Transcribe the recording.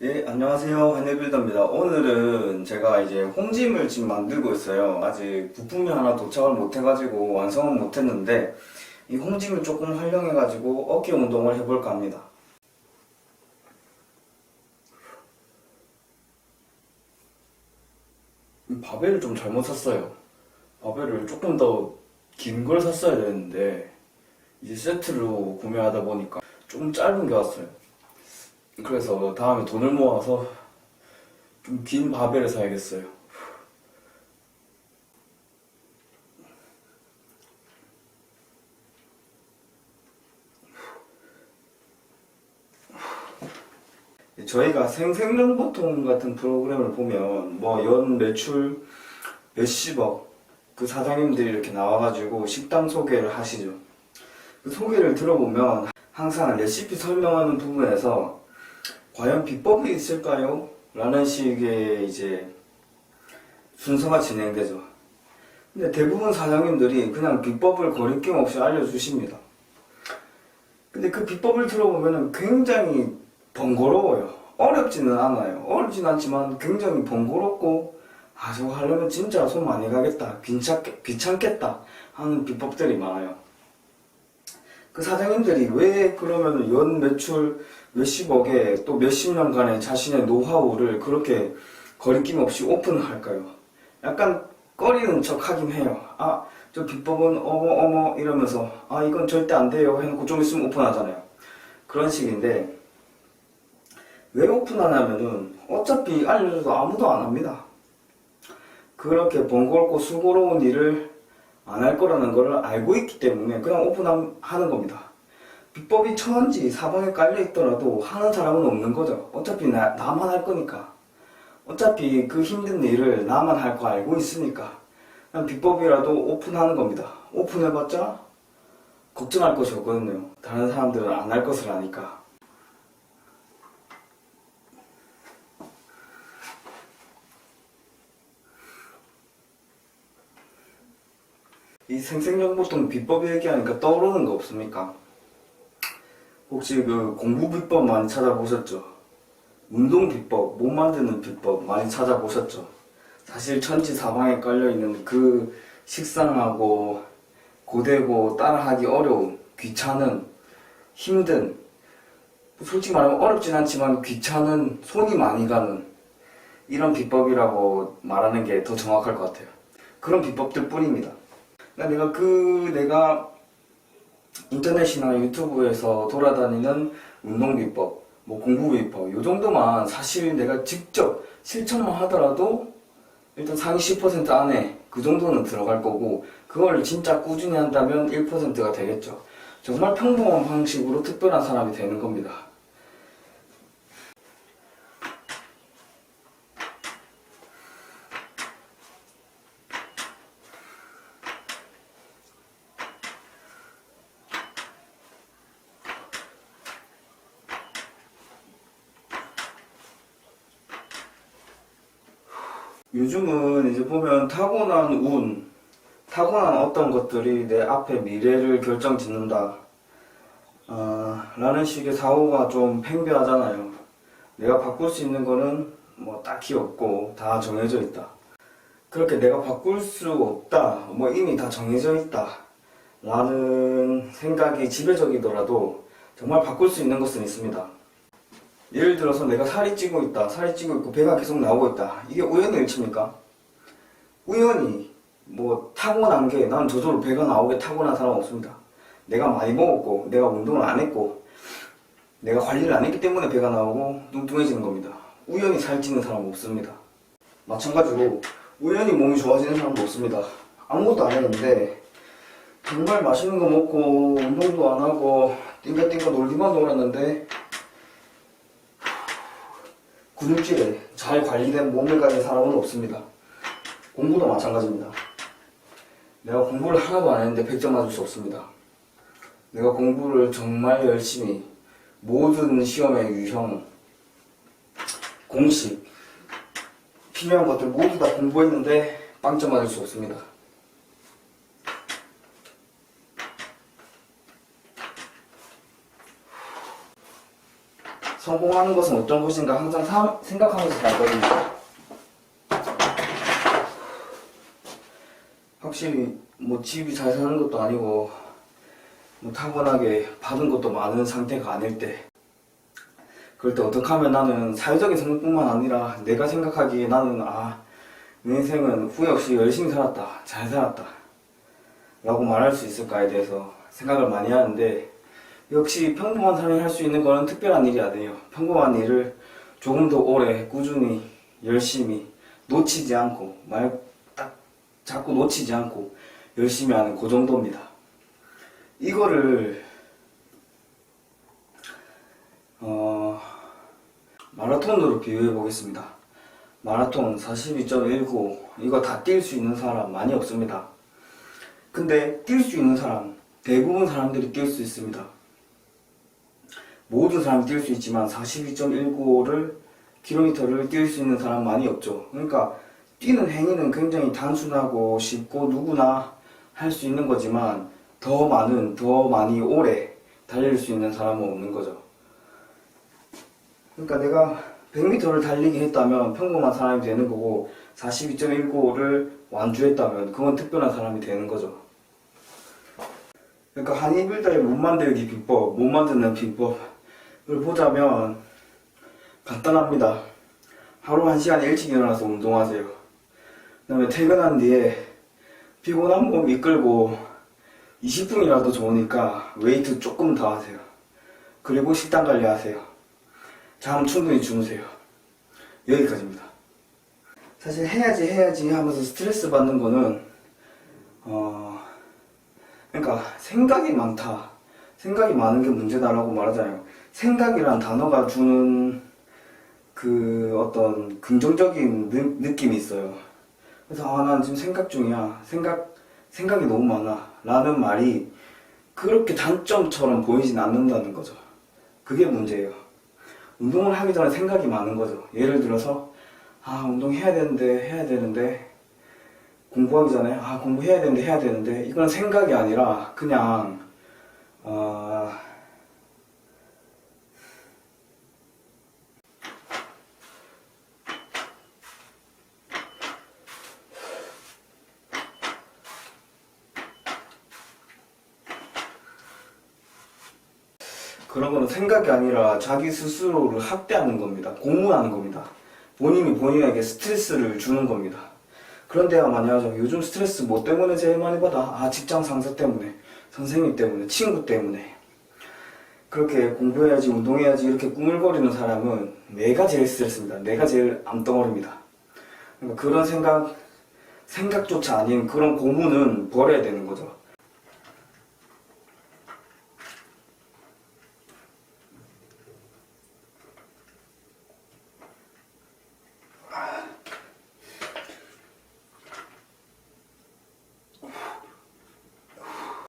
네, 안녕하세요. 한예빌더입니다. 오늘은 제가 이제 홍짐을 지금 만들고 있어요. 아직 부품이 하나 도착을 못해가지고 완성은 못했는데, 이 홍짐을 조금 활용해가지고 어깨 운동을 해볼까 합니다. 이 바벨을 좀 잘못 샀어요. 바벨을 조금 더 긴 걸 샀어야 되는데, 이제 세트로 구매하다 보니까 좀 짧은 게 왔어요. 그래서 다음에 돈을 모아서 좀 긴 바벨을 사야겠어요. 저희가 생생정보통 같은 프로그램을 보면 뭐 연 매출 몇십억 그 사장님들이 이렇게 나와가지고 식당 소개를 하시죠. 그 소개를 들어보면 항상 레시피 설명하는 부분에서 과연 비법이 있을까요? 라는 식의 이제 순서가 진행되죠. 근데 대부분 사장님들이 그냥 비법을 거리낌 없이 알려주십니다. 근데 그 비법을 들어보면 굉장히 번거로워요. 어렵지는 않아요. 어렵진 않지만 굉장히 번거롭고 아 저거 하려면 진짜 손 많이 가겠다. 귀찮겠, 귀찮겠다 하는 비법들이 많아요. 그 사장님들이 왜 그러면 연 매출 몇십억에 또 몇십 년간의 자신의 노하우를 그렇게 거리낌 없이 오픈할까요? 약간 꺼리는 척 하긴 해요. 아, 저 비법은 어머 어머 이러면서 아 이건 절대 안 돼요 해놓고 좀 있으면 오픈하잖아요. 그런 식인데 왜 오픈하냐면은 어차피 알려줘도 아무도 안 합니다. 그렇게 번거롭고 수고로운 일을 안 할 거라는 걸 알고 있기 때문에 그냥 오픈하는 겁니다. 비법이 천원지 사방에 깔려 있더라도 하는 사람은 없는 거죠. 어차피 나, 나만 할 거니까. 어차피 그 힘든 일을 나만 할 거 알고 있으니까. 그냥 비법이라도 오픈하는 겁니다. 오픈해봤자 걱정할 것이 없거든요. 다른 사람들은 안 할 것을 아니까. 이 생생정보통 비법 얘기하니까 떠오르는 거 없습니까? 혹시 그 공부 비법 많이 찾아보셨죠? 운동 비법, 몸 만드는 비법 많이 찾아보셨죠? 사실 천지 사방에 깔려있는 그 식상하고 고되고 따라하기 어려운 귀찮은 힘든 솔직히 말하면 어렵진 않지만 귀찮은 손이 많이 가는 이런 비법이라고 말하는 게 더 정확할 것 같아요. 그런 비법들 뿐입니다. 그러니까 내가 그 내가 인터넷이나 유튜브에서 돌아다니는 운동 비법, 뭐 공부 비법, 요 정도만 사실 내가 직접 실천만 하더라도 일단 상위 10% 안에 그 정도는 들어갈 거고, 그걸 진짜 꾸준히 한다면 1%가 되겠죠. 정말 평범한 방식으로 특별한 사람이 되는 겁니다. 요즘은 이제 보면 타고난 운, 타고난 어떤 것들이 내 앞에 미래를 결정 짓는다. 어, 라는 식의 사고가 좀 팽배하잖아요. 내가 바꿀 수 있는 거는 뭐 딱히 없고 다 정해져 있다. 그렇게 내가 바꿀 수 없다. 뭐 이미 다 정해져 있다. 라는 생각이 지배적이더라도 정말 바꿀 수 있는 것은 있습니다. 예를 들어서 내가 살이 찌고 있다, 살이 찌고 있고 배가 계속 나오고 있다. 이게 우연의 일치입니까? 우연히 뭐 타고난 게 난 저절로 배가 나오게 타고난 사람 없습니다. 내가 많이 먹었고, 내가 운동을 안 했고, 내가 관리를 안 했기 때문에 배가 나오고 뚱뚱해지는 겁니다. 우연히 살 찌는 사람 없습니다. 마찬가지로 우연히 몸이 좋아지는 사람도 없습니다. 아무것도 안 했는데 정말 맛있는 거 먹고 운동도 안 하고 띵가띵가 놀기만 놀았는데 근육질에 잘 관리된 몸을 가진 사람은 없습니다. 공부도 마찬가지입니다. 내가 공부를 하나도 안 했는데 100점 맞을 수 없습니다. 내가 공부를 정말 열심히 모든 시험의 유형, 공식, 필요한 것들 모두 다 공부했는데 빵점 맞을 수 없습니다. 성공하는 것은 어떤 것인가 항상 사- 생각하면서 살거든요. 확실히 뭐 집이 잘 사는 것도 아니고 뭐 타고나게 받은 것도 많은 상태가 아닐 때 그럴 때 어떻게 하면 나는 사회적인 성공뿐만 아니라 내가 생각하기에 나는 아, 내 인생은 후회 없이 열심히 살았다, 잘 살았다 라고 말할 수 있을까에 대해서 생각을 많이 하는데 역시 평범한 삶이 할 수 있는 거는 특별한 일이 아니에요. 평범한 일을 조금 더 오래 꾸준히 열심히 놓치지 않고 말 딱 자꾸 놓치지 않고 열심히 하는 그 정도입니다. 이거를 어, 마라톤으로 비유해 보겠습니다. 마라톤 42.19 이거 다 뛸 수 있는 사람 많이 없습니다. 근데 뛸 수 있는 사람 대부분 사람들이 뛸 수 있습니다. 모든 사람이 뛸 수 있지만 42.19를 킬로미터를 뛸 수 있는 사람 많이 없죠. 그러니까 뛰는 행위는 굉장히 단순하고 쉽고 누구나 할 수 있는 거지만 더 많은 더 많이 오래 달릴 수 있는 사람은 없는 거죠. 그러니까 내가 100m를 달리기 했다면 평범한 사람이 되는 거고 42.19를 완주했다면 그건 특별한 사람이 되는 거죠. 그러니까 한이빌더의 못 만들기 비법, 못 만드는 비법을 보자면 간단합니다. 하루 한 시간 일찍 일어나서 운동하세요. 그 다음에 퇴근한 뒤에 피곤한 몸 이끌고 20분이라도 좋으니까 웨이트 조금 더 하세요. 그리고 식단 관리하세요. 잠 충분히 주무세요. 여기까지입니다. 사실 해야지 해야지 하면서 스트레스 받는 거는 어 그러니까 생각이 많다. 생각이 많은 게 문제다라고 말하잖아요. 생각이란 단어가 주는 그 어떤 긍정적인 느, 느낌이 있어요. 그래서 아, 난 지금 생각 중이야. 생각, 생각이 너무 많아. 라는 말이 그렇게 단점처럼 보이진 않는다는 거죠. 그게 문제예요. 운동을 하기 전에 생각이 많은 거죠. 예를 들어서, 아, 운동해야 되는데, 해야 되는데, 공부하기 전에, 아, 공부해야 되는데, 해야 되는데, 이건 생각이 아니라, 그냥, 어, 그런 거는 생각이 아니라 자기 스스로를 학대하는 겁니다. 공무하는 겁니다. 본인이 본인에게 스트레스를 주는 겁니다. 그런데야 하죠. 요즘 스트레스 뭐 때문에 제일 많이 받아? 아, 직장 상사 때문에, 선생님 때문에, 친구 때문에. 그렇게 공부해야지, 운동해야지 이렇게 꾸물거리는 사람은 내가 제일 스트레스입니다. 내가 제일 암덩어리입니다. 그러니까 그런 생각, 생각조차 아닌 그런 고문은 버려야 되는 거죠.